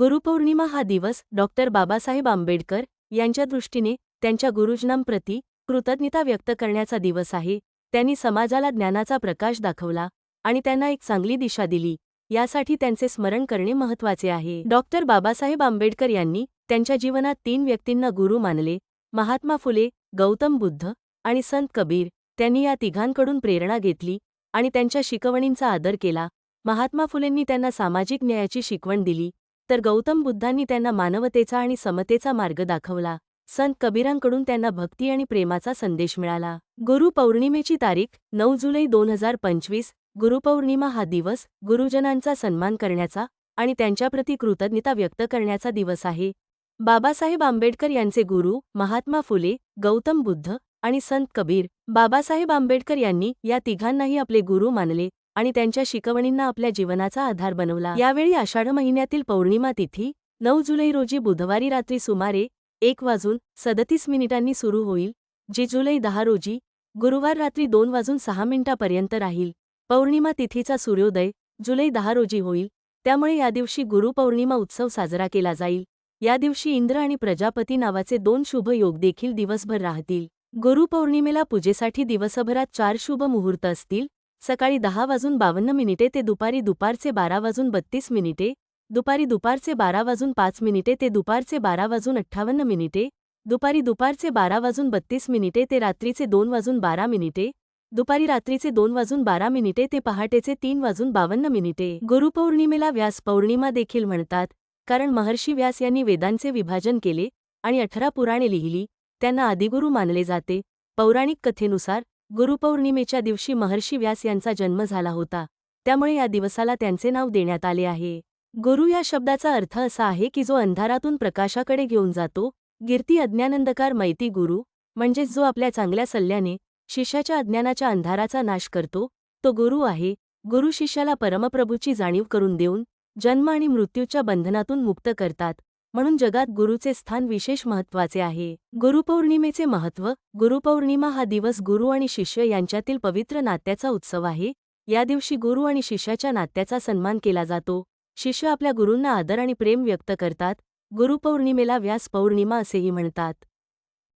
गुरुपौर्णिमा हा दिवस डॉक्टर बाबासाहेब आंबेडकर यांच्या दृष्टीने त्यांच्या गुरुजनांप्रती कृतज्ञता व्यक्त करण्याचा दिवस आहे. त्यांनी समाजाला ज्ञानाचा प्रकाश दाखवला आणि त्यांना एक चांगली दिशा दिली. यासाठी त्यांचे स्मरण करणे महत्त्वाचे आहे. डॉक्टर बाबासाहेब आंबेडकर यांनी त्यांच्या जीवनात तीन व्यक्तींना गुरु मानले. महात्मा फुले गौतम बुद्ध आणि संत कबीर. त्यांनी या तिघांकडून प्रेरणा घेतली आणि त्यांच्या शिकवणींचा आदर केला. महात्मा फुलेंनी त्यांना सामाजिक न्यायाची शिकवण दिली. तर गौतम बुद्धांनी त्यांना मानवतेचा आणि समतेचा मार्ग दाखवला. संत कबीरांकडून त्यांना भक्ती आणि प्रेमाचा संदेश मिळाला. गुरु पौर्णिमेची तारीख नऊ जुलै दोन हजार पंचवीस. गुरुपौर्णिमा हा दिवस गुरुजनांचा सन्मान करण्याचा आणि त्यांच्याप्रती कृतज्ञता व्यक्त करण्याचा दिवस आहे. बाबासाहेब आंबेडकर यांचे गुरु महात्मा फुले गौतम बुद्ध आणि संत कबीर. बाबासाहेब आंबेडकर यांनी या तिघांनाही आपले गुरु मानले. आणि त्यांच्या शिकवणींना आपल्या जीवनाचा आधार बनवला. यावेळी आषाढ महिन्यातील पौर्णिमा तिथी नऊ जुलै रोजी बुधवारी रात्री सुमारे एक वाजून सदतीस मिनिटांनी सुरू होईल जे जुलै दहा रोजी गुरुवार रात्री दोन वाजून सहा मिनिटापर्यंत राहील. पौर्णिमा तिथीचा सूर्योदय जुलै दहा रोजी होईल त्यामुळे या दिवशी गुरुपौर्णिमा उत्सव साजरा केला जाईल. या दिवशी इंद्र आणि प्रजापती नावाचे दोन शुभ योग देखील दिवसभर राहतील. गुरुपौर्णिमेला पूजेसाठी दिवसभरात चार शुभ मुहूर्त असतील सकाळी दहा वाजून बावन्न मिनिटे ते दुपारी दुपारचे बारा वाजून बत्तीस मिनिटे दुपारी दुपारचे बारा वाजून पाच मिनिटे ते दुपारचे बारा वाजून अठ्ठावन्न मिनिटे दुपारी दुपारचे बारा वाजून बत्तीस मिनिटे ते रात्रीचे दोन वाजून बारा मिनिटे दुपारी रात्रीचे दोन वाजून बारा मिनिटे ते पहाटेचे तीन वाजून बावन्न मिनिटे. गुरुपौर्णिमेला व्यास पौर्णिमा देखील म्हणतात कारण महर्षी व्यास यांनी वेदांचे विभाजन केले आणि अठरा पुराणे लिहिली त्यांना आदिगुरु मानले जाते. पौराणिक कथेनुसार गुरुपौर्णिमेच्या दिवशी महर्षी व्यास यांचा जन्म झाला होता. त्यामुळे या दिवसाला त्यांचे नाव देण्यात आले आहे. गुरु या शब्दाचा अर्थ असा आहे की जो अंधारातून प्रकाशाकडे घेऊन जातो गिरती अज्ञानंदकार मैती गुरु म्हणजेच जो आपल्या चांगल्या सल्ल्याने शिष्याच्या अज्ञानाच्या अंधाराचा नाश करतो तो गुरु आहे. गुरु शिष्याला परमप्रभूची जाणीव करून देऊन जन्म आणि मृत्यूच्या बंधनातून मुक्त करतात. म्हणून जगात गुरुचे स्थान विशेष महत्त्वाचे आहे. गुरुपौर्णिमेचे महत्त्व गुरुपौर्णिमा हा दिवस गुरु आणि शिष्य यांच्यातील पवित्र नात्याचा उत्सव आहे. या दिवशी गुरु आणि शिष्याच्या नात्याचा सन्मान केला जातो. शिष्य आपल्या गुरूंना आदर आणि प्रेम व्यक्त करतात. गुरुपौर्णिमेला व्यास पौर्णिमा असेही म्हणतात.